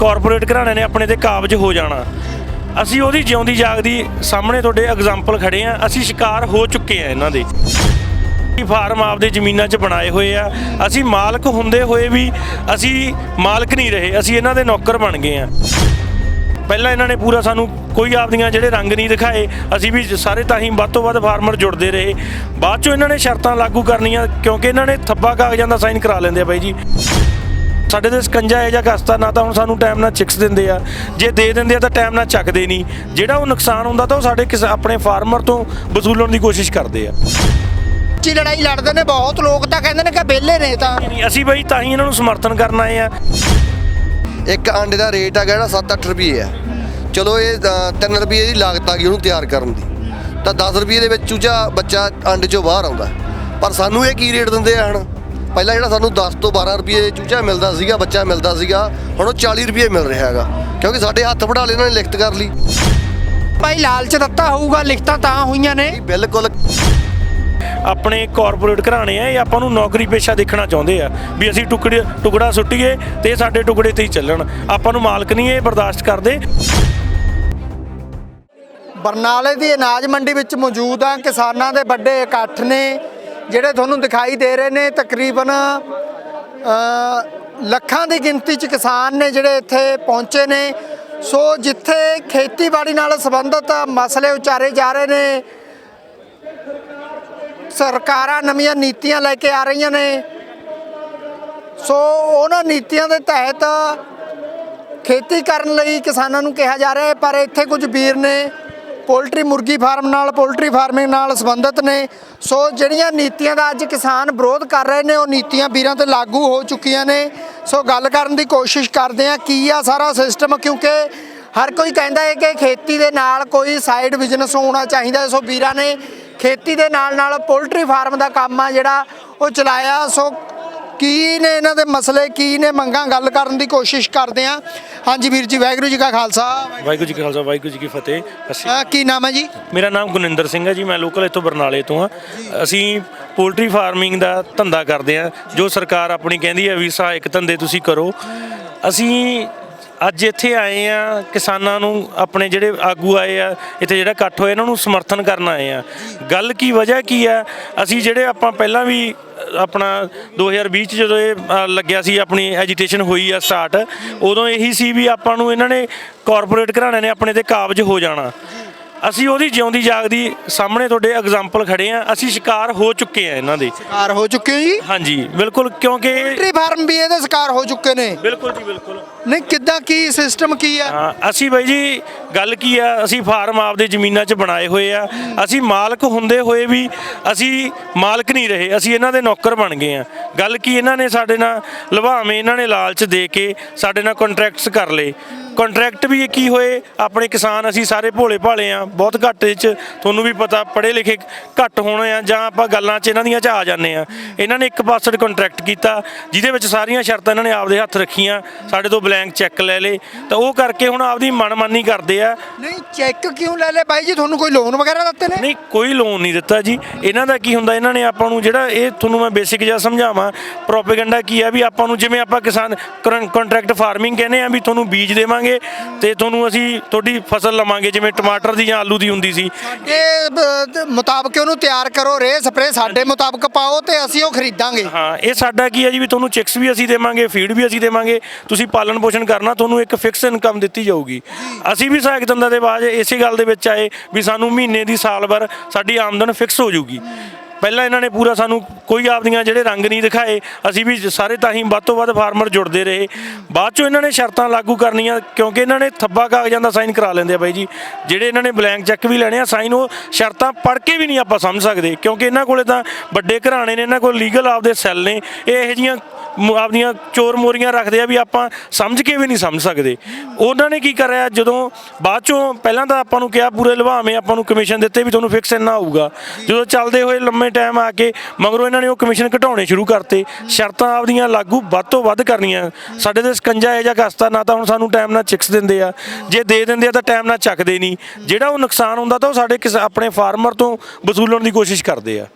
Corporate ਘਰਾਣੇ ਨੇ ਆਪਣੇ ਤੇ ਕਾਬਜ ਹੋ ਜਾਣਾ। ਅਸੀਂ ਉਹਦੀ ਜਿਉਂਦੀ ਜਾਗਦੀ ਸਾਹਮਣੇ ਤੁਹਾਡੇ ਐਗਜ਼ਾਮਪਲ ਖੜੇ ਆ। ਅਸੀਂ ਸ਼ਿਕਾਰ ਹੋ ਚੁੱਕੇ ਆ ਇਹਨਾਂ ਦੇ। ਫਾਰਮ ਆਪਦੇ ਜ਼ਮੀਨਾਂ 'ਚ ਬਣਾਏ ਹੋਏ ਆ। ਅਸੀਂ ਮਾਲਕ ਹੁੰਦੇ ਹੋਏ ਵੀ ਅਸੀਂ ਮਾਲਕ ਨਹੀਂ ਰਹੇ। ਅਸੀਂ ਇਹਨਾਂ ਦੇ ਨੌਕਰ ਬਣ ਗਏ ਆ। ਪਹਿਲਾਂ ਇਹਨਾਂ ਨੇ ਪੂਰਾ ਸਾਨੂੰ ਕੋਈ ਆਪਦੀਆਂ ਜਿਹੜੇ ਰੰਗ ਨਹੀਂ ਦਿਖਾਏ। ਅਸੀਂ ਵੀ ਸਾਰੇ ਤਾਂ ਹੀ ਵੱਧ ਤੋਂ ਵੱਧ ਫਾਰਮਰ ਜੁੜਦੇ ਰਹੇ। ਬਾਅਦ ਚੋਂ ਇਹਨਾਂ ਨੇ ਸ਼ਰਤਾਂ ਲਾਗੂ ਕਰਨੀਆਂ ਕਿਉਂਕਿ ਇਹਨਾਂ ਨੇ ਥੱਬਾ ਕਾਗਜ਼ਾਂ ਦਾ ਸਾਈਨ ਕਰਾ ਲੈਂਦੇ ਆ ਬਾਈ ਜੀ। ਸਾਡੇ ਤੇ ਸਕੰਜਾ ਹੈ ਜਾਂ ਕਸਤਾ ਨਾ ਤਾਂ ਹੁਣ ਸਾਨੂੰ ਟਾਈਮ ਨਾਲ ਚਿਕਸ ਦਿੰਦੇ ਆ। ਜੇ ਦੇ ਦਿੰਦੇ ਆ ਤਾਂ ਟਾਈਮ ਨਾਲ ਚੱਕਦੇ ਨਹੀਂ। ਜਿਹੜਾ ਉਹ ਨੁਕਸਾਨ ਹੁੰਦਾ ਤਾਂ ਉਹ ਸਾਡੇ ਕਿਸ ਆਪਣੇ ਫਾਰਮਰ ਤੋਂ ਵਸੂਲਣ ਦੀ ਕੋਸ਼ਿਸ਼ ਕਰਦੇ ਆ। ਉੱਚੀ ਲੜਾਈ ਲੜਦੇ ਨੇ ਬਹੁਤ ਲੋਕ ਤਾਂ ਕਹਿੰਦੇ ਨੇ ਕਿ ਵਿਹਲੇ ਨੇ ਤਾਂ। ਨਹੀਂ, ਅਸੀਂ ਬਾਈ ਤਾਂ ਹੀ ਇਹਨਾਂ ਨੂੰ ਸਮਰਥਨ ਕਰਨ ਆਏ ਆ। ਇੱਕ ਅੰਡੇ ਦਾ ਰੇਟ ਹੈਗਾ ਜਿਹੜਾ 7-8 ਰੁਪਏ ਆ। ਚਲੋ ਇਹ 3 ਰੁਪਏ ਦੀ ਲਾਗਤ ਆ ਗਈ ਉਹਨੂੰ ਤਿਆਰ ਕਰਨ ਦੀ। ਤਾਂ 10 ਰੁਪਏ ਦੇ ਵਿੱਚ ਚੂਚਾ ਬੱਚਾ ਅੰਡੇ ਚੋਂ ਬਾਹਰ ਆਉਂਦਾ। ਪਰ ਸਾਨੂੰ ਇਹ ਕੀ ਰੇਟ ਦਿੰਦੇ ਆ ਹੁਣ? ਪਹਿਲਾਂ ਜਿਹੜਾ ਸਾਨੂੰ 10 ਤੋਂ 12 ਰੁਪਏ ਚੂਚਾ ਮਿਲਦਾ ਸੀਗਾ ਬੱਚਾ ਮਿਲਦਾ ਸੀਗਾ ਹੁਣ ਉਹ 40 ਰੁਪਏ ਮਿਲ ਰਿਹਾ ਹੈਗਾ। ਕਿਉਂਕਿ ਸਾਡੇ ਹੱਥ ਵੜਾ ਲਏ ਇਹਨਾਂ ਨੇ ਲਿਖਤ ਕਰ ਲਈ। ਭਾਈ ਲਾਲਚ ਦਿੱਤਾ ਹੋਊਗਾ ਲਿਖਤਾਂ ਤਾਂ ਹੋਈਆਂ ਨੇ। ਬਿਲਕੁਲ। ਆਪਣੇ ਕਾਰਪੋਰੇਟ ਘਰਾਣੇ ਆ ਇਹ ਆਪਾਂ ਨੂੰ ਨੌਕਰੀ ਪੇਸ਼ਾ ਦੇਖਣਾ ਚਾਹੁੰਦੇ ਆ। ਵੀ ਅਸੀਂ ਟੁਕੜੇ ਟੁਕੜਾ ਸੁੱਟੀਏ ਤੇ ਇਹ ਸਾਡੇ ਟੁਕੜੇ ਤੇ ਹੀ ਚੱਲਣ। ਆਪਾਂ ਨੂੰ ਮਾਲਕ ਨਹੀਂ ਇਹ ਬਰਦਾਸ਼ਤ ਕਰਦੇ। ਬਰਨਾਲੇ ਦੀ ਅਨਾਜ ਮੰਡੀ ਵਿੱਚ ਮੌਜੂਦ ਆ ਕਿਸਾਨਾਂ ਦੇ ਵੱਡੇ ਇਕੱਠ ਨੇ। ਜਿਹੜੇ ਤੁਹਾਨੂੰ ਦਿਖਾਈ ਦੇ ਰਹੇ ਨੇ, ਤਕਰੀਬਨ ਲੱਖਾਂ ਦੀ ਗਿਣਤੀ 'ਚ ਕਿਸਾਨ ਨੇ ਜਿਹੜੇ ਇੱਥੇ ਪਹੁੰਚੇ ਨੇ। ਸੋ ਜਿੱਥੇ ਖੇਤੀਬਾੜੀ ਨਾਲ ਸੰਬੰਧਿਤ ਮਸਲੇ ਉਚਾਰੇ ਜਾ ਰਹੇ ਨੇ, ਸਰਕਾਰਾਂ ਨਵੀਆਂ ਨੀਤੀਆਂ ਲੈ ਕੇ ਆ ਰਹੀਆਂ ਨੇ। ਸੋ ਉਹਨਾਂ ਨੀਤੀਆਂ ਦੇ ਤਹਿਤ ਖੇਤੀ ਕਰਨ ਲਈ ਕਿਸਾਨਾਂ ਨੂੰ ਕਿਹਾ ਜਾ ਰਿਹਾ ਹੈ, ਪਰ ਇੱਥੇ ਕੁਝ ਵੀਰ ਨੇ ਪੋਲਟਰੀ ਮੁਰਗੀ ਫਾਰਮ ਨਾਲ, ਪੋਲਟਰੀ ਫਾਰਮਿੰਗ ਨਾਲ ਸੰਬੰਧਿਤ ਨੇ। ਸੋ ਜਿਹੜੀਆਂ ਨੀਤੀਆਂ ਦਾ ਅੱਜ ਕਿਸਾਨ ਵਿਰੋਧ ਕਰ ਰਹੇ ਨੇ, ਉਹ ਨੀਤੀਆਂ ਵੀਰਾਂ ਤੇ ਲਾਗੂ ਹੋ ਚੁੱਕੀਆਂ ਨੇ। ਸੋ ਗੱਲ ਕਰਨ ਦੀ ਕੋਸ਼ਿਸ਼ ਕਰਦੇ ਆ ਕੀ ਆ ਸਾਰਾ ਸਿਸਟਮ? ਕਿਉਂਕਿ ਹਰ ਕੋਈ ਕਹਿੰਦਾ ਹੈ ਕਿ ਖੇਤੀ ਦੇ ਨਾਲ ਕੋਈ ਸਾਈਡ ਬਿਜ਼ਨਸ ਹੋਣਾ ਚਾਹੀਦਾ ਸੋ ਵੀਰਾਂ ਨੇ ਖੇਤੀ ਦੇ ਨਾਲ ਨਾਲ ਪੋਲਟਰੀ ਫਾਰਮ ਦਾ ਕੰਮ ਆ ਜਿਹੜਾ ਉਹ ਚਲਾਇਆ। ਸੋ ਕੀ ਨੇ ਇਹਨਾਂ ਦੇ ਮਸਲੇ ਕੀ ਨੇ ਮੰਗਾਂ ਗੱਲ ਕਰਨ ਦੀ ਕੋਸ਼ਿਸ਼ ਕਰਦੇ ਆ ਹਾਂਜੀ ਵੀਰ ਜੀ ਵਾਹਿਗੁਰੂ ਜੀ ਕਾ ਖਾਲਸਾ ਵਾਹਿਗੁਰੂ ਜੀ ਕਾ ਖਾਲਸਾ ਵਾਹਿਗੁਰੂ ਜੀ ਕੀ ਫਤਿਹ। ਅਸੀਂ ਅਹ ਕੀ ਨਾਮ ਹੈ ਜੀ? ਮੇਰਾ ਨਾਮ ਗੁਨਿੰਦਰ ਸਿੰਘ ਹੈ ਜੀ ਮੈਂ ਲੋਕਲ ਇੱਥੋਂ ਬਰਨਾਲੇ ਤੋਂ ਆ ਅਸੀਂ ਪੋਲਟਰੀ ਫਾਰਮਿੰਗ ਦਾ ਧੰਦਾ ਕਰਦੇ ਆ ਜੋ ਸਰਕਾਰ ਆਪਣੀ ਕਹਿੰਦੀ ਹੈ ਵੀ ਸਹਾਇਕ ਧੰਦੇ ਤੁਸੀਂ ਕਰੋ। ਅਸੀਂ ਅੱਜ ਇੱਥੇ ਆਏ ਆ ਕਿਸਾਨਾਂ ਨੂੰ ਆਪਣੇ ਜਿਹੜੇ ਆਗੂ ਆਏ ਆ ਇੱਥੇ ਜਿਹੜਾ ਇਕੱਠ ਹੋਇਆ ਇਹਨਾਂ ਨੂੰ ਸਮਰਥਨ ਕਰਨ ਆਏ ਆ। ਗੱਲ ਕੀ ਵਜ੍ਹਾ ਕੀ ਆ? ਅਸੀਂ ਜਿਹੜੇ ਆਪਾਂ ਪਹਿਲਾਂ ਵੀ ਅ, ਆਪਣਾ 2020 ਚ ਜਦੋਂ ਇਹ ਅ, ਲੱਗਿਆ ਸੀ ਆਪਣੀ ਐਜੀਟੇਸ਼ਨ ਹੋਈ ਆ ਸਟਾਰਟ ਉਦੋਂ ਇਹੀ ਸੀ ਵੀ ਆਪਾਂ ਨੂੰ ਇਹਨਾਂ ਨੇ ਕਾਰਪੋਰੇਟ ਘਰਾਣਿਆਂ ਨੇ ਆਪਣੇ ਤੇ ਕਾਬਜ ਹੋ ਜਾਣਾ। ਅਸੀਂ ਉਹਦੀ ਜਿਉਂਦੀ ਜਾਗਦੀ ਸਾਹਮਣੇ ਤੁਹਾਡੇ ਐਗਜ਼ਾਮਪਲ ਖੜੇ ਆ। ਅਸੀਂ ਸ਼ਿਕਾਰ ਹੋ ਚੁੱਕੇ ਆ ਇਹਨਾਂ ਦੇ। ਸ਼ਿਕਾਰ ਹੋ ਚੁੱਕੇ ਹੋ ਜੀ? ਹਾਂਜੀ ਬਿਲਕੁਲ ਕਿਉਂਕਿ ਪੋਲਟਰੀ ਫਾਰਮ ਵੀ ਇਹਦੇ ਸ਼ਿਕਾਰ ਹੋ ਚੁੱਕੇ ਨੇ। ਬਿਲਕੁਲ ਜੀ ਬਿਲਕੁਲ। ਨਹੀਂ ਕਿੱਦਾਂ ਕੀ ਸਿਸਟਮ ਕੀ ਆ? ਹਾਂ ਅਸੀਂ ਬਾਈ ਜੀ ਗੱਲ ਕੀ ਆ? ਅਸੀਂ ਫਾਰਮ ਆਪਦੇ ਜ਼ਮੀਨਾਂ 'ਚ ਬਣਾਏ ਹੋਏ ਆ। ਅਸੀਂ ਮਾਲਕ ਹੁੰਦੇ ਹੋਏ ਵੀ ਅਸੀਂ ਮਾਲਕ ਨਹੀਂ ਰਹੇ ਅਸੀਂ ਇਹਨਾਂ ਦੇ ਨੌਕਰ ਬਣ ਗਏ ਆ। ਗੱਲ ਕੀ ਇਹਨਾਂ ਨੇ ਸਾਡੇ ਨਾਲ ਲਵਾਵੇਂ ਇਹਨਾਂ ਨੇ ਲਾਲਚ ਦੇ ਕੇ ਸਾਡੇ ਨਾਲ ਕੰਟਰੈਕਟਸ ਕਰ ਲਏ। ਕੰਟਰੈਕਟ ਵੀ ਕੀ ਹੋਏ? ਆਪਣੇ ਕਿਸਾਨ ਅਸੀਂ ਸਾਰੇ ਭੋਲੇ ਭਾਲੇ ਆ ਬਹੁਤ ਘੱਟ ਇਹ 'ਚ ਤੁਹਾਨੂੰ ਵੀ ਪਤਾ ਪੜ੍ਹੇ ਲਿਖੇ ਘੱਟ ਹੋਣੇ ਆ ਜਾਂ ਆਪਾਂ ਗੱਲਾਂ 'ਚ ਇਹਨਾਂ ਦੀਆਂ 'ਚ ਆ ਜਾਂਦੇ ਆ। ਇਹਨਾਂ ਨੇ ਇੱਕ ਪਾਸਡ ਕੰਟਰੈਕਟ ਕੀਤਾ ਜਿਹਦੇ ਵਿੱਚ ਸਾਰੀਆਂ ਸ਼ਰਤਾਂ ਇਹਨਾਂ ਨੇ ਆਪਦੇ ਹੱਥ ਰੱਖੀਆਂ ਸਾਡੇ ਤੋਂ ਬਲੈਂਕ ਚੈੱਕ ਲੈ ਲਏ। ਤਾਂ ਉਹ ਕਰਕੇ ਹੁਣ ਆਪਦੀ ਮਨਮਾਨੀ ਕਰਦੇ ਆ। ਨਹੀਂ ਚੈੱਕ ਕਿਉਂ ਲੈ ਲੈ ਬਾਈ ਜੀ? ਤੁਹਾਨੂੰ ਕੋਈ ਲੋਨ ਵਗੈਰਾ ਦਿੱਤੇ ਨੇ? ਨਹੀਂ ਕੋਈ ਲੋਨ ਨਹੀਂ ਦਿੱਤਾ ਜੀ। ਇਹਨਾਂ ਦਾ ਕੀ ਹੁੰਦਾ ਇਹਨਾਂ ਨੇ ਆਪਾਂ ਨੂੰ ਜਿਹੜਾ ਇਹ ਤੁਹਾਨੂੰ ਮੈਂ ਬੇਸਿਕ ਜਿਹਾ ਸਮਝਾਵਾਂ ਪ੍ਰੋਪੇਗੈਂਡਾ ਕੀ ਆ ਵੀ ਆਪਾਂ ਨੂੰ ਜਿਵੇਂ ਆਪਾਂ ਕਿਸਾਨ ਕੰਟਰੈਕਟ ਫਾਰਮਿੰਗ ਕਹਿੰਦੇ ਆ ਵੀ ਤੁਹਾਨੂੰ ਬੀਜ ਦੇਵਾਂਗੇ ਤੇ ਤੁਹਾਨੂੰ ਅਸੀਂ ਤੁਹਾਡੀ ਫਸਲ ਲਵਾਂਗੇ ਜਿਵੇਂ ਟਮਾਟਰ ਦੀ ਜਾਂ ਆਲੂ ਦੀ ਹੁੰਦੀ ਸੀ। ਇਹ ਬ- ਮੁਤਾਬਕ ਉਹਨੂੰ ਤਿਆਰ ਕਰੋ ਰੇ ਸਪਰੇ ਸਾਡੇ ਮੁਤਾਬਕ ਪਾਓ ਤੇ ਅਸੀਂ ਉਹ ਖਰੀਦਾਂਗੇ। ਹਾਂ ਇਹ ਸਾਡਾ ਕੀ ਹੈ ਜੀ ਵੀ ਤੁਹਾਨੂੰ ਚਿਕਸ ਵੀ ਅਸੀਂ ਦੇਵਾਂਗੇ ਫੀਡ ਵੀ ਅਸੀਂ ਦੇਵਾਂਗੇ। ਤੁਸੀਂ ਪਾਲਣ ਪੋਸ਼ਣ ਕਰਨਾ ਤੁਹਾਨੂੰ ਇੱਕ ਫਿਕਸ ਇਨਕਮ ਦਿੱਤੀ ਜਾਊਗੀ। ਅਸੀਂ ਵੀ ਸਹਾਇਕ ਧੰਦਾ ਦੇ ਬਾਅਦ ਇਸੇ ਗੱਲ ਦੇ ਵਿੱਚ ਆਏ ਵੀ ਸਾਨੂੰ ਮਹੀਨੇ ਦੀ ਸਾਲ ਭਰ ਸਾਡੀ ਆਮਦਨ ਫਿਕਸ ਹੋ ਜਾਊਗੀ। ਪਹਿਲਾਂ ਇਹਨਾਂ ਨੇ ਪੂਰਾ ਸਾਨੂੰ ਕੋਈ ਆਪਦੀਆਂ ਜਿਹੜੇ ਰੰਗ ਨਹੀਂ ਦਿਖਾਏ, ਅਸੀਂ ਵੀ ਸਾਰੇ ਤਾਂ ਹੀ ਵੱਧ ਤੋਂ ਵੱਧ ਫਾਰਮਰ ਜੁੜਦੇ ਰਹੇ। ਬਾਅਦ ਚੋਂ ਇਹਨਾਂ ਨੇ ਸ਼ਰਤਾਂ ਲਾਗੂ ਕਰਨੀਆਂ, ਕਿਉਂਕਿ ਇਹਨਾਂ ਨੇ ਥੱਬਾ ਕਾਗਜ਼ਾਂ ਦਾ ਸਾਈਨ ਕਰਾ ਲੈਂਦੇ ਆ ਬਾਈ ਜੀ। ਜਿਹੜੇ ਇਹਨਾਂ ਨੇ ਬਲੈਂਕ ਚੈੱਕ ਵੀ ਲੈਣੇ ਆ ਸਾਈਨ ਉਹ ਸ਼ਰਤਾਂ ਪੜ੍ਹ ਕੇ ਵੀ ਨਹੀਂ ਆਪਾਂ ਸਮਝ ਸਕਦੇ, ਕਿਉਂਕਿ ਇਹਨਾਂ ਕੋਲੇ ਤਾਂ ਵੱਡੇ ਘਰਾਣੇ ਨੇ, ਇਹਨਾਂ ਕੋਲ ਲੀਗਲ ਆਪਦੇ ਸੈੱਲ ਨੇ, ਇਹ ਇਹੋ ਜਿਹੀਆਂ ਮ- ਆਪਦੀਆਂ ਚੋਰ ਮੋਰੀਆਂ ਰੱਖਦੇ ਆ ਵੀ ਆਪਾਂ ਸਮਝ ਕੇ ਵੀ ਨਹੀਂ ਸਮਝ ਸਕਦੇ। ਉਹਨਾਂ ਨੇ ਕੀ ਕਰਿਆ? ਜਦੋਂ ਬਾਅਦ ਚੋਂ ਪਹਿਲਾਂ ਤਾਂ ਆਪਾਂ ਨੂੰ ਕਿਹਾ ਪੂਰੇ ਲਵਾਵੇਂ ਆਪਾਂ ਨੂੰ ਕਮਿਸ਼ਨ ਦਿੱਤੇ ਵੀ ਤੁਹਾਨੂੰ ਫਿਕਸ ਇੰਨਾ ਆਊਗਾ ਜਦੋਂ ਚੱਲਦੇ ਹੋਏ ਲੰਮੇ ਟਾਈਮ ਆ ਕੇ ਮਗਰੋਂ ਇਹਨਾਂ ਨੇ ਉਹ ਕਮਿਸ਼ਨ ਘਟਾਉਣੇ ਸ਼ੁਰੂ ਕਰਤੇ। ਸ਼ਰਤਾਂ ਆਪਦੀਆਂ ਲਾਗੂ ਵੱਧ ਤੋਂ ਵੱਧ ਕਰਨੀਆਂ। ਸਾਡੇ ਤੇ ਸਕੰਜਾ ਹੈ ਜਾਂ ਕਸਤਾ, ਨਾ ਤਾਂ ਹੁਣ ਸਾਨੂੰ ਟਾਈਮ ਨਾਲ ਚਿਕਸ ਦਿੰਦੇ ਆ। ਜੇ ਦੇ ਦਿੰਦੇ ਆ ਤਾਂ ਟਾਈਮ ਨਾਲ ਚੱਕਦੇ ਨਹੀਂ। ਜਿਹੜਾ ਉਹ ਨੁਕਸਾਨ ਹੁੰਦਾ ਤਾਂ ਉਹ ਸਾਡੇ ਕਿਸ ਆਪਣੇ ਫਾਰਮਰ ਤੋਂ ਵਸੂਲਣ ਦੀ ਕੋਸ਼ਿਸ਼ ਕਰਦੇ ਆ।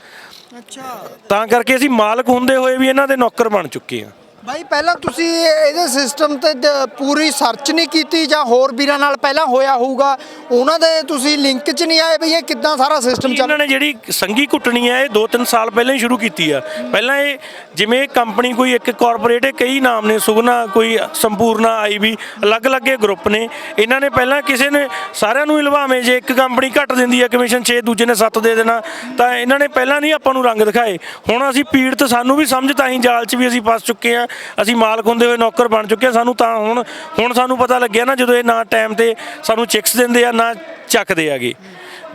ਅੱਛਾ ਤਾਂ ਕਰਕੇ ਅਸੀਂ ਮਾਲਕ ਹੁੰਦੇ ਹੋਏ ਵੀ ਇਹਨਾਂ ਦੇ ਨੌਕਰ ਬਣ ਚੁੱਕੇ ਆ ਬਾਈ, ਪਹਿਲਾਂ ਤੁਸੀਂ ਇਹਦੇ ਸਿਸਟਮ ਤੇ ਦ- ਪੂਰੀ ਸਰਚ ਨਹੀਂ ਕੀਤੀ ਜਾਂ ਹੋਰ ਵੀਰਾਂ ਨਾਲ ਪਹਿਲਾਂ ਹੋਇਆ ਹੋਊਗਾ, ਉਹਨਾਂ ਦੇ ਤੁਸੀਂ ਲਿੰਕ 'ਚ ਨਹੀਂ ਆਏ ਵੀ ਇਹ ਕਿੱਦਾਂ ਸਾਰਾ ਸਿਸਟਮ ਚੱਲ ਇਹਨਾਂ ਨੇ ਜਿਹੜੀ ਸੰਗੀ ਕੁੱਟਣੀ ਹੈ, ਇਹ 2-3 ਸਾਲ ਪਹਿਲਾਂ ਹੀ ਸ਼ੁਰੂ ਕੀਤੀ ਆ। ਪਹਿਲਾਂ ਇਹ ਜਿਵੇਂ ਕੰਪਨੀ ਕੋਈ ਇੱਕ ਕਾਰਪੋਰੇਟ ਹੈ ਕਈ ਨਾਮ ਨੇ, ਸੁਗਨਾ, ਕੋਈ ਸੰਪੂਰਨਾ ਆਈਬੀ ਅਲੱਗ-ਅਲੱਗ ਇਹ ਗਰੁੱਪ ਨੇ। ਇਹਨਾਂ ਨੇ ਪਹਿਲਾਂ ਕਿਸੇ ਨੇ ਸਾਰਿਆਂ ਨੂੰ ਹੀ ਲਵਾਵੇਂ, ਜੇ ਇੱਕ ਕੰਪਨੀ ਘੱਟ ਦਿੰਦੀ ਹੈ ਕਮਿਸ਼ਨ 6 ਦੂਜੇ ਨੇ 7 ਦੇ ਦੇਣਾ, ਤਾਂ ਇਹਨਾਂ ਨੇ ਪਹਿਲਾਂ ਨਹੀਂ ਆਪਾਂ ਨੂੰ ਰੰਗ ਦਿਖਾਏ। ਹੁਣ ਅਸੀਂ ਪੀੜਤ ਸਾਨੂੰ ਵੀ ਸਮਝ, ਤਾਂ ਹੀ ਜਾਲ 'ਚ ਵੀ ਅਸੀਂ ਫਸ ਚੁੱਕੇ ਆ। ਅਸੀਂ ਮਾਲਕ ਹੁੰਦੇ ਹੋਏ ਨੌਕਰ ਬਣ ਚੁੱਕੇ ਹਾਂ। ਸਾਨੂੰ ਤਾਂ ਹੁਣ ਹੁਣ ਸਾਨੂੰ ਪਤਾ ਲੱਗਿਆ ਨਾ ਜਦੋਂ ਇਹ ਨਾ ਟਾਈਮ ਤੇ ਸਾਨੂੰ ਚੈਕਸ ਦਿੰਦੇ ਆ, ਨਾ ਚੱਕਦੇ ਆਗੇ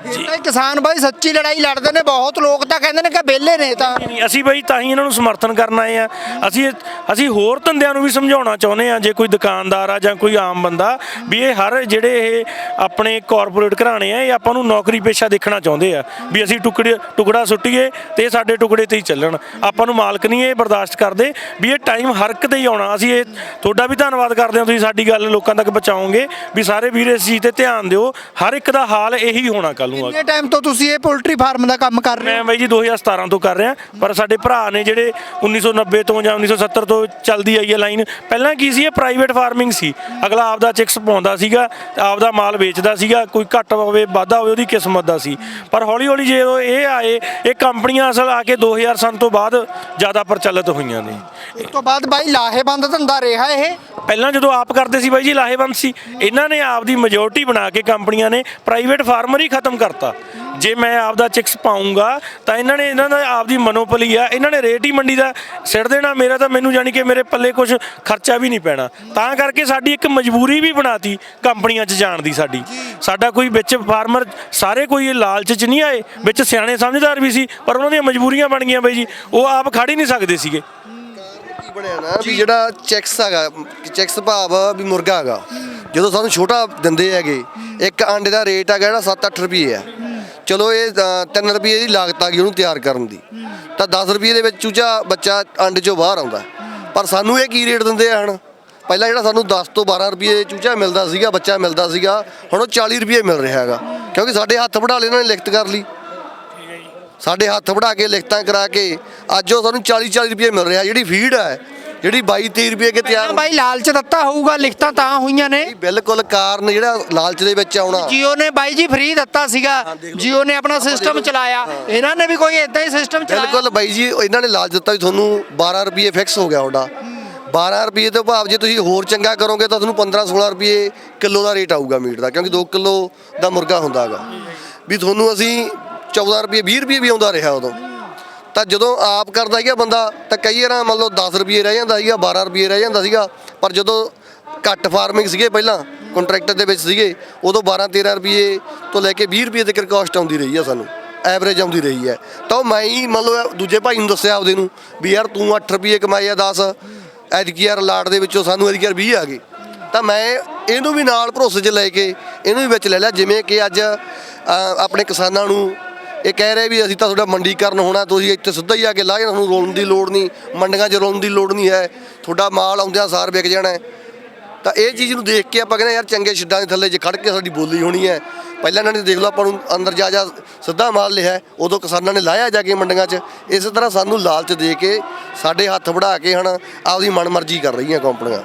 ਇਹ ਤਾਂ ਕਿਸਾਨ ਬਾਈ ਸੱਚੀ ਲੜਾਈ ਲੜਦੇ ਨੇ, ਬਹੁਤ ਲੋਕ ਤਾਂ ਕਹਿੰਦੇ ਨੇ ਕਿ ਵਿਹਲੇ ਨੇ ਤਾਂ। ਨਹੀਂ ਅਸੀਂ ਬਈ ਤਾਂ ਹੀ ਇਹਨਾਂ ਨੂੰ ਸਮਰਥਨ ਕਰਨ ਆਏ ਆ। ਅਸੀਂ ਅਸੀਂ ਹੋਰ ਧੰਦਿਆਂ ਨੂੰ ਵੀ ਸਮਝਾਉਣਾ ਚਾਹੁੰਦੇ ਆ, ਜੇ ਕੋਈ ਦੁਕਾਨਦਾਰ ਆ ਜਾਂ ਕੋਈ ਆਮ ਬੰਦਾ, ਵੀ ਇਹ ਹਰ ਜਿਹੜੇ ਇਹ ਆਪਣੇ ਕਾਰਪੋਰੇਟ ਘਰਾਣੇ ਆ, ਇਹ ਆਪਾਂ ਨੂੰ ਨੌਕਰੀ ਪੇਸ਼ਾ ਦੇਖਣਾ ਚਾਹੁੰਦੇ ਆ, ਵੀ ਅਸੀਂ ਟੁਕੜੇ, ਟੁਕੜਾ ਸੁੱਟੀਏ ਤੇ ਇਹ ਸਾਡੇ ਟੁਕੜੇ ਤੇ ਹੀ ਚੱਲਣ। ਆਪਾਂ ਨੂੰ ਮਾਲਕ ਨਹੀਂ ਇਹ ਬਰਦਾਸ਼ਤ ਕਰਦੇ, ਵੀ ਇਹ ਟਾਈਮ ਹਰ ਇੱਕ ਤੇ ਹੀ ਆਉਣਾ। ਅਸੀਂ ਇਹ, ਤੁਹਾਡਾ ਵੀ ਧੰਨਵਾਦ ਕਰਦੇ ਹਾਂ ਤੁਸੀਂ ਸਾਡੀ ਗੱਲ ਲੋਕਾਂ ਤੱਕ ਪਹੁੰਚਾਓਗੇ, ਵੀ ਸਾਰੇ ਵੀਰ ਇਸ ਚੀਜ਼ ਤੇ ਧਿਆਨ ਦਿਓ। ਹਰ ਇੱਕ ਦਾ ਹਾਲ ਇਹੀ ਹੋਣਾ ਕੱਲ ਨੂੰ ਆ ਕਿੰਨੇ ਟਾਈਮ ਤੋਂ ਤੁਸੀਂ ਇਹ ਪੋਲਟਰੀ ਫਾਰਮ ਦਾ ਕੰਮ ਕਰ ਰਹੇ ਹੋ? ਮੈਂ ਬਾਈ ਜੀ 2017 ਤੋਂ ਕਰ ਰਿਹਾ ਪਰ ਸਾਡੇ ਭਰਾ ਨੇ ਜਿਹੜੇ 1990 ਤੋਂ ਜਾਂ 1970 ਤੋਂ ਚੱਲਦੀ ਆਈ ਹੈ ਲਾਈਨ ਪਹਿਲਾਂ ਕੀ ਸੀ ਇਹ ਪ੍ਰਾਈਵੇਟ ਫਾਰਮਿੰਗ ਸੀ। ਅਗਲਾ ਆਪਦਾ ਚਿਕਸ ਪਾਉਂਦਾ ਸੀਗਾ ਆਪਦਾ ਮਾਲ ਵੇਚਦਾ ਸੀਗਾ ਕੋਈ ਘੱਟ ਹੋਵੇ ਵਾਧਾ ਹੋਵੇ ਉਹਦੀ ਕਿਸਮਤ ਦਾ ਸੀ। ਪਰ ਹੌਲੀ ਹੌਲੀ ਜਦੋਂ ਇਹ ਆਏ ਇਹ ਕੰਪਨੀਆਂ ਅਸਲ ਆ ਕੇ 2000 ਸਨ ਤੋਂ ਬਾਅਦ ਜ਼ਿਆਦਾ ਪ੍ਰਚਲਿਤ ਹੋਈਆਂ ਨੇ। ਉਸ ਤੋਂ ਬਾਅਦ ਬਾਈ ਲਾਹੇਬੰਦ ਧੰਦਾ ਰਿਹਾ ਇਹ? ਪਹਿਲਾਂ ਜਦੋਂ ਆਪ ਕਰਦੇ ਸੀ ਬਾਈ ਜੀ ਲਾਹੇਵੰਦ ਸੀ। ਇਹਨਾਂ ਨੇ ਆਪਦੀ ਮੈਜੋਰਟੀ ਬਣਾ ਕੇ ਕੰਪਨੀਆਂ ਨੇ ਪ੍ਰਾਈਵੇਟ ਫਾਰਮਰ ਹੀ ਖਤਮ ਕਰਤਾ। ਜੇ ਮੈਂ ਆਪਦਾ ਚਿਕਸ ਪਾਉਂਗਾ, ਤਾਂ ਇਹਨਾਂ ਨੇ ਇਹਨਾਂ ਦਾ ਆਪਦੀ ਮਨੋਪਲੀ ਆ। ਇਹਨਾਂ ਨੇ ਰੇਟ ਹੀ ਮੰਡੀ ਦਾ ਸਿੱਟ ਦੇਣਾ। ਮੇਰਾ ਤਾਂ ਮੈਨੂੰ ਜਾਣੀ ਕਿ ਮੇਰੇ ਪੱਲੇ ਕੁਝ ਖਰਚਾ ਵੀ ਨਹੀਂ ਪੈਣਾ। ਤਾਂ ਕਰਕੇ ਸਾਡੀ ਇੱਕ ਮਜਬੂਰੀ ਵੀ ਬਣਾਤੀ ਕੰਪਨੀਆਂ 'ਚ ਜਾਣ ਦੀ ਸਾਡੀ। ਸਾਡਾ ਕੋਈ ਵਿੱਚ ਫਾਰਮਰ ਸਾਰੇ ਕੋਈ ਇਹ ਲਾਲਚ 'ਚ ਨਹੀਂ ਆਏ। ਵਿੱਚ ਸਿਆਣੇ ਸਮਝਦਾਰ ਵੀ ਸੀ, ਪਰ ਉਹਨਾਂ ਦੀਆਂ ਮਜਬੂਰੀਆਂ ਬਣ ਗਈਆਂ ਬਾਈ ਜੀ। ਉਹ ਆਪ ਖੜ ਹੀ ਨਹੀਂ ਸਕਦੇ ਸੀਗੇ। ਕੀ ਬਣਿਆ ਨਾ ਵੀ ਜਿਹੜਾ ਚੈਕਸ ਹੈਗਾ ਚੈਕਸ ਭਾਵ ਵੀ ਮੁਰਗਾ ਹੈਗਾ। ਜਦੋਂ ਸਾਨੂੰ ਛੋਟਾ ਦਿੰਦੇ ਹੈਗੇ ਇੱਕ ਆਂਡੇ ਦਾ ਰੇਟ ਹੈਗਾ ਜਿਹੜਾ 7-8 ਰੁਪਏ ਆ ਚਲੋ ਇਹ 3 ਰੁਪਏ ਦੀ ਲਾਗਤ ਆ ਗਈ ਉਹਨੂੰ ਤਿਆਰ ਕਰਨ ਦੀ। ਤਾਂ 10 ਰੁਪਏ ਦੇ ਵਿੱਚ ਚੂਚਾ ਬੱਚਾ ਆਂਡੇ ਚੋਂ ਬਾਹਰ ਆਉਂਦਾ। ਪਰ ਸਾਨੂੰ ਇਹ ਕੀ ਰੇਟ ਦਿੰਦੇ ਆ ਹੁਣ? ਪਹਿਲਾਂ ਜਿਹੜਾ ਸਾਨੂੰ 10 ਤੋਂ 12 ਰੁਪਏ ਚੂਚਾ ਮਿਲਦਾ ਸੀਗਾ, ਬੱਚਾ ਮਿਲਦਾ ਸੀਗਾ, ਹੁਣ ਉਹ 40 ਰੁਪਏ ਮਿਲ ਰਿਹਾ ਹੈਗਾ। ਕਿਉਂਕਿ ਸਾਡੇ ਹੱਥ ਵੜਾ ਲਏ ਇਹਨਾਂ ਨੇ ਲਿਖਤ ਕਰ ਲਈ। ਸਾਡੇ ਹੱਥ ਵੜਾ ਕੇ ਲਿਖਤਾਂ ਕਰਾ ਕੇ ਅੱਜ ਉਹ ਸਾਨੂੰ 40 40 ਰੁਪਏ ਮਿਲ ਰਿਹਾ। ਜਿਹੜੀ ਫੀਡ ਹੈ ਜਿਹੜੀ 22 23 ਰੁਪਏ ਕੇ ਤਿਆਰ ਬਾਈ ਲਾਲਚ ਦਿੱਤਾ ਹੋਊਗਾ ਲਿਖਤਾਂ ਤਾਂ ਹੋਈਆਂ ਨੇ। ਨਹੀਂ, ਬਿਲਕੁਲ ਕਾਰਨ ਜਿਹੜਾ ਲਾਲਚ ਦੇ ਵਿੱਚ ਆਉਣਾ। ਜੀਓ ਨੇ ਬਾਈ ਜੀ ਫ੍ਰੀ ਦਿੱਤਾ ਸੀਗਾ। ਜੀਓ ਨੇ ਆਪਣਾ ਸਿਸਟਮ ਚਲਾਇਆ। ਇਹਨਾਂ ਨੇ ਵੀ ਕੋਈ ਇਦਾਂ ਹੀ ਸਿਸਟਮ ਚਲਾਇਆ। ਬਿਲਕੁਲ ਬਾਈ ਜੀ ਇਹਨਾਂ ਨੇ ਲਾਲਚ ਦਿੱਤਾ ਵੀ ਤੁਹਾਨੂੰ 12 ਰੁਪਏ ਫਿਕਸ ਹੋ ਗਿਆ ਤੁਹਾਡਾ। 12 ਰੁਪਏ ਤੋਂ ਭਾਵ ਜੇ ਤੁਸੀਂ ਹੋਰ ਚੰਗਾ ਕਰੋਗੇ ਤਾਂ ਤੁਹਾਨੂੰ 15 16 ਰੁਪਏ ਕਿਲੋ ਦਾ ਰੇਟ ਆਊਗਾ ਮੀਟ ਦਾ ਕਿਉਂਕਿ 2 ਕਿਲੋ ਦਾ ਮੁਰਗਾ ਹੁੰਦਾ ਹੈਗਾ ਵੀ ਤੁਹਾਨੂੰ ਅਸੀਂ 14 ਰੁਪਏ 20 ਰੁਪਏ ਵੀ ਆਉਂਦਾ ਰਿਹਾ ਉਦੋਂ। ਤਾਂ ਜਦੋਂ ਆਪ ਕਰਦਾ ਸੀਗਾ ਬੰਦਾ, ਤਾਂ ਕਈ ਵਾਰ ਮੰਨ ਲਓ 10 ਰੁਪਏ ਰਹਿ ਜਾਂਦਾ ਸੀਗਾ 12 ਰੁਪਏ ਰਹਿ ਜਾਂਦਾ ਸੀਗਾ, ਪਰ ਜਦੋਂ ਘੱਟ ਫਾਰਮਿੰਗ ਸੀਗੇ ਪਹਿਲਾਂ ਕੰਟਰੈਕਟਰ ਦੇ ਵਿੱਚ ਸੀਗੇ, ਉਦੋਂ 12 13 ਰੁਪਏ ਤੋਂ ਲੈ ਕੇ 20 ਰੁਪਏ ਤੱਕ ਕਾਸਟ ਆਉਂਦੀ ਰਹੀ ਆ ਸਾਨੂੰ ਐਵਰੇਜ ਆਉਂਦੀ ਰਹੀ ਹੈ ਤਾਂ ਉਹ ਮੈਂ ਹੀ ਮਤਲਬ ਦੂਜੇ ਭਾਈ ਨੂੰ ਦੱਸਿਆ ਆਪਦੇ ਨੂੰ ਵੀ ਯਾਰ ਤੂੰ 8 ਰੁਪਏ ਕਮਾਇਆ 10 ਐਤਕੀ ਯਾਰ ਲਾਟ ਦੇ ਵਿੱਚੋਂ ਸਾਨੂੰ ਐਤਕੀ ਯਾਰ 20 ਆ ਗਏ। ਤਾਂ ਮੈਂ ਇਹਨੂੰ ਵੀ ਨਾਲ ਭਰੋਸੇ 'ਚ ਲੈ ਕੇ, ਇਹਨੂੰ ਵੀ ਵਿੱਚ ਲੈ ਲਿਆ, ਜਿਵੇਂ ਕਿ ਅੱਜ ਆਪਣੇ ਕਿਸਾਨਾਂ ਨੂੰ ਇਹ ਕਹਿ ਰਹੇ ਵੀ ਅਸੀਂ ਤਾਂ ਤੁਹਾਡਾ ਮੰਡੀਕਰਨ ਹੋਣਾ, ਤੁਸੀਂ ਇੱਥੇ ਸਿੱਧਾ ਹੀ ਆ ਕੇ ਲਾਹ ਜਾਣਾ ਤੁਹਾਨੂੰ ਰੋਲਣ ਦੀ ਲੋੜ ਨਹੀਂ, ਮੰਡੀਆਂ 'ਚ ਰੋਲਣ ਦੀ ਲੋੜ ਨਹੀਂ ਹੈ, ਤੁਹਾਡਾ ਮਾਲ ਆਉਂਦਿਆਂ ਸਾਰ ਵਿਕ ਜਾਣਾ ਹੈ। ਤਾਂ ਇਹ ਚੀਜ਼ ਨੂੰ ਦੇਖ ਕੇ ਆਪਾਂ ਕਹਿੰਦੇ ਯਾਰ ਚੰਗੇ ਛਿੱਡਾਂ ਦੇ ਥੱਲੇ ਜੇ ਖੜ ਕੇ ਸਾਡੀ ਬੋਲੀ ਹੋਣੀ ਹੈ। ਪਹਿਲਾਂ ਇਹਨਾਂ ਨੇ ਦੇਖ ਲਓ ਆਪਾਂ ਨੂੰ ਅੰਦਰ ਜਾ ਜਾ ਸਿੱਧਾ ਮਾਲ ਲਿਆ ਉਦੋਂ ਕਿਸਾਨਾਂ ਨੇ ਲਾਇਆ ਜਾ ਕੇ ਮੰਡੀਆਂ 'ਚ ਇਸੇ ਤਰ੍ਹਾਂ ਸਾਨੂੰ ਲਾਲਚ ਦੇ ਕੇ ਸਾਡੇ ਹੱਥ ਵੜਾ ਕੇ ਹਨ ਆਪਦੀ ਮਨਮਰਜ਼ੀ ਕਰ ਰਹੀਆਂ ਕੰਪਨੀਆਂ।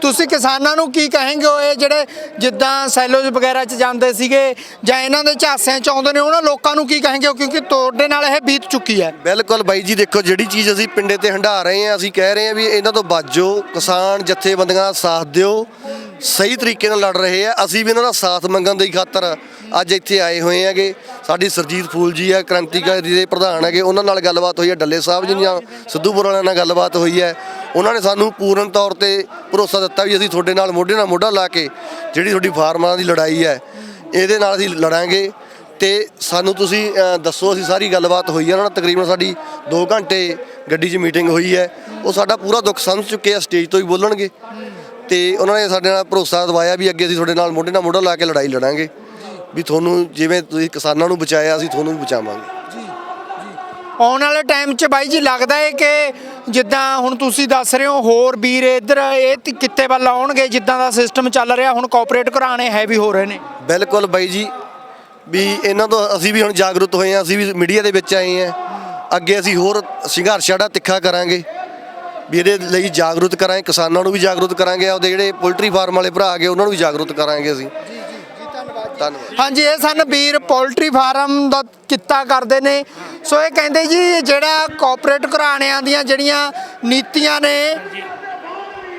ਤੁਸੀਂ ਕਿਸਾਨਾਂ ਨੂੰ ਕੀ ਕਹਾਂਗੇ ਉਹ ਇਹ ਜਿਹੜੇ ਜਿੱਦਾਂ ਸੈਲੋਜ ਵਗੈਰਾ ਚ ਜਾਂਦੇ ਸੀਗੇ ਜਾਂ ਇਹਨਾਂ ਦੇ ਝਾਸਿਆਂ ਚ ਆਉਂਦੇ ਨੇ ਉਹਨਾਂ ਲੋਕਾਂ ਨੂੰ ਕੀ ਕਹਾਂਗੇ ਕਿਉਂਕਿ ਤੁਹਾਡੇ ਨਾਲ ਇਹ ਬੀਤ ਚੁੱਕੀ ਹੈ। ਬਿਲਕੁਲ ਬਾਈ ਜੀ ਦੇਖੋ ਜਿਹੜੀ ਚੀਜ਼ ਅਸੀਂ ਪਿੰਡੇ ਤੇ ਹੰਢਾ ਰਹੇ ਹਾਂ ਅਸੀਂ ਕਹਿ ਰਹੇ ਹਾਂ ਵੀ ਇਹਨਾਂ ਤੋਂ ਬਾਜੋ ਕਿਸਾਨ ਜਥੇਬੰਦੀਆਂ ਸਾਥ ਦਿਓ ਸਹੀ ਤਰੀਕੇ ਨਾਲ ਲੜ ਰਹੇ ਆ। ਅਸੀਂ ਵੀ ਇਹਨਾਂ ਦਾ ਸਾਥ ਮੰਗਣ ਦੀ ਖਾਤਰ ਅੱਜ ਇੱਥੇ ਆਏ ਹੋਏ ਹੈਗੇ। ਸਾਡੀ ਸਰਜੀਤ ਫੂਲ ਜੀ ਆ ਕ੍ਰਾਂਤੀਕਾਰੀ ਦੇ ਪ੍ਰਧਾਨ ਹੈਗੇ। ਉਹਨਾਂ ਨਾਲ ਗੱਲਬਾਤ ਹੋਈ ਹੈ, ਡੱਲੇ ਸਾਹਿਬ ਜੀ ਨਾਲ ਸਿੱਧੂਪੁਰ ਵਾਲਿਆਂ ਨਾਲ ਗੱਲਬਾਤ ਹੋਈ ਹੈ। ਉਹਨਾਂ ਨੇ ਸਾਨੂੰ ਪੂਰਨ ਤੌਰ ਤੇ ਭਰੋਸਾ ਦਿੱਤਾ ਵੀ ਅਸੀਂ ਤੁਹਾਡੇ ਨਾਲ ਮੋਢੇ ਨਾਲ ਮੋਢਾ ਲਾ ਕੇ ਜਿਹੜੀ ਤੁਹਾਡੀ ਫਾਰਮਾਂ ਦੀ ਲੜਾਈ ਹੈ, ਇਹਦੇ ਨਾਲ ਅਸੀਂ ਲੜਾਂਗੇ। ਤੇ ਸਾਨੂੰ ਤੁਸੀਂ ਦੱਸੋ, ਅਸੀਂ ਸਾਰੀ ਗੱਲਬਾਤ ਹੋਈ ਹੈ। ਉਹਨਾਂ ਨਾਲ ਤਕਰੀਬਨ ਸਾਡੀ 2 ਘੰਟੇ ਗੱਡੀ 'ਚ ਮੀਟਿੰਗ ਹੋਈ ਹੈ। ਉਹ ਸਾਡਾ ਪੂਰਾ ਦੁੱਖ ਸਮਝ ਚੁੱਕੇ ਆ, ਸਟੇਜ ਤੋਂ ਹੀ ਬੋਲਣਗੇ। ਤੇ ਉਹਨਾਂ ਨੇ ਸਾਡੇ ਨਾਲ ਭਰੋਸਾ ਦਿਵਾਇਆ ਵੀ ਅੱਗੇ ਅਸੀਂ ਤੁਹਾਡੇ ਨਾਲ ਮੋਢੇ ਨਾਲ ਮੋਢਾ ਲਾ ਕੇ ਲੜਾਈ ਲੜਾਂਗੇ। ਵੀ ਤੁਹਾਨੂੰ ਜਿਵੇਂ ਤੁਸੀਂ ਕਿਸਾਨਾਂ ਨੂੰ ਬਚਾਇਆ ਅਸੀਂ ਤੁਹਾਨੂੰ ਵੀ ਬਚਾਵਾਂਗੇ। ਆਉਣ ਵਾਲੇ ਟਾਈਮ 'ਚ ਬਾਈ ਜੀ ਲੱਗਦਾ ਹੈ ਕਿ ਜਿੱਦਾਂ ਹੁਣ ਤੁਸੀਂ ਦੱਸ ਰਹੇ ਹੋ ਹੋਰ ਵੀਰ ਇੱਧਰ ਇਹ ਤ- ਕਿੱਤੇ ਵੱਲ ਆਉਣਗੇ ਜਿੱਦਾਂ ਦਾ ਸਿਸਟਮ ਚੱਲ ਰਿਹਾ ਹੁਣ ਕਾਰਪੋਰੇਟ ਘਰਾਣੇ ਹੈਵੀ ਹੋ ਰਹੇ ਨੇ। ਬਿਲਕੁਲ ਬਾਈ ਜੀ। ਵੀ ਇਹਨਾਂ ਤੋਂ ਅਸੀਂ ਵੀ ਹੁਣ ਜਾਗਰੂਕ ਹੋਏ ਹਾਂ ਅਸੀਂ ਵੀ ਮੀਡੀਆ ਦੇ ਵਿੱਚ ਆਏ ਹਾਂ। ਅੱਗੇ ਅਸੀਂ ਹੋਰ ਸੰਘਰਸ਼ ਜਿਹੜਾ ਤਿੱਖਾ ਕਰਾਂਗੇ। ਵੀ ਇਹਦੇ ਲਈ ਜਾਗਰੂਕ ਕਰਾਂਗੇ ਕਿਸਾਨਾਂ ਨੂੰ ਵੀ ਜਾਗਰੂਕ ਕਰਾਂਗੇ ਆਪਦੇ ਜਿਹੜੇ ਪੋਲਟਰੀ ਫਾਰਮ ਵਾਲੇ ਭਰਾ ਹੈਗੇ ਉਹਨਾਂ ਨੂੰ ਵੀ ਜਾਗਰੂਕ ਕਰਾਂਗੇ ਅਸੀਂ। ਜੀ ਜੀ ਜੀ ਧੰਨਵਾਦ ਧੰਨਵਾਦ। ਹਾਂਜੀ ਇਹ ਸਨ ਵੀਰ ਪੋਲਟਰੀ ਫਾਰਮ ਦਾ ਕਿੱਤਾ ਕਰਦੇ ਨੇ। ਸੋ ਇਹ ਕਹਿੰਦੇ ਜੀ ਜਿਹੜਾ ਕਾਰਪੋਰੇਟ ਘਰਾਣਿਆਂ ਦੀਆਂ ਜਿਹੜੀਆਂ ਨੀਤੀਆਂ ਨੇ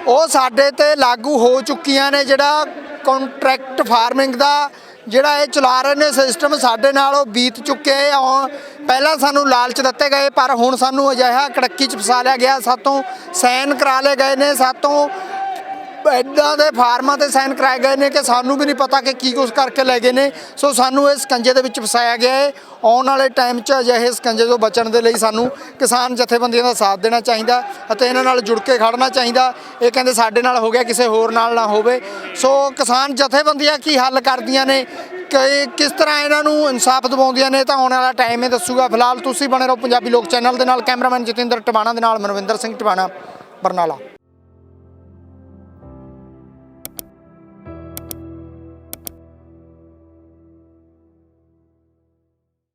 ਉਹ ਸਾਡੇ ਤੇ ਲਾਗੂ ਹੋ ਚੁੱਕੀਆਂ ਨੇ ਜਿਹੜਾ ਕੰਟਰੈਕਟ ਫਾਰਮਿੰਗ ਦਾ ਜਿਹੜਾ ਇਹ ਚਲਾ ਰਹੇ ਨੇ ਸਿਸਟਮ ਸਾਡੇ ਨਾਲ, ਉਹ ਬੀਤ ਚੁੱਕੇ ਆ। ਹੁਣ ਪਹਿਲਾਂ ਸਾਨੂੰ ਲਾਲਚ ਦਿੱਤੇ ਗਏ, ਪਰ ਹੁਣ ਸਾਨੂੰ ਅਜਿਹਾ ਕੜੱਕੀ ਚ ਫਸਾ ਲਿਆ ਗਿਆ। ਸਾਤੋਂ ਸੈਨ ਕਰਾ ਲਏ ਗਏ ਨੇ। ਸਾਤੋਂ ਇਦਾਂ ਦੇ ਫਾਰਮਾਂ ਤੇ ਸਾਈਨ ਕਰਾਏ ਗਏ ਨੇ ਕਿ ਸਾਨੂੰ ਵੀ ਨਹੀਂ ਪਤਾ ਕਿ ਕੀ ਕੁਛ ਕਰਕੇ ਲੈ ਗਏ ਨੇ। ਸੋ ਸਾਨੂੰ ਇਸ ਸਕੰਜੇ ਦੇ ਵਿੱਚ ਫਸਾਇਆ ਗਿਆ ਹੈ ਆਉਣ ਵਾਲੇ ਟਾਈਮ 'ਚ ਅਜਿਹੇ ਸਕੰਜੇ ਤੋਂ ਬਚਣ ਦੇ ਲਈ ਸਾਨੂੰ ਕਿਸਾਨ ਜਥੇਬੰਦੀਆਂ ਦਾ ਸਾਥ ਦੇਣਾ ਚਾਹੀਦਾ ਅਤੇ ਇਹਨਾਂ ਨਾਲ ਜੁੜ ਕੇ ਖੜਨਾ ਚਾਹੀਦਾ। ਇਹ ਕਹਿੰਦੇ ਸਾਡੇ ਨਾਲ ਹੋ ਗਿਆ, ਕਿਸੇ ਹੋਰ ਨਾਲ ਨਾ ਹੋਵੇ। ਸੋ ਕਿਸਾਨ ਜਥੇਬੰਦੀਆਂ ਕੀ ਹੱਲ ਕਰਦੀਆਂ ਨੇ? ਕਿ ਕਿਸ ਤਰ੍ਹਾਂ ਇਹਨਾਂ ਨੂੰ ਇਨਸਾਫ ਦਿਵਾਉਂਦੀਆਂ ਨੇ? ਤਾਂ ਆਉਣ ਵਾਲਾ ਟਾਈਮ ਇਹ ਦੱਸੂਗਾ। ਫਿਲਹਾਲ ਤੁਸੀਂ ਬਣੇ ਰਹੋ ਪੰਜਾਬੀ ਲੋਕ ਚੈਨਲ ਦੇ ਨਾਲ। ਕੈਮਰਾਮੈਨ ਜਤਿੰਦਰ ਟਵਾਣਾ ਦੇ ਨਾਲ ਮਨਵਿੰਦਰ ਸਿੰਘ ਟਵਾਣਾ, ਬਰਨਾਲਾ।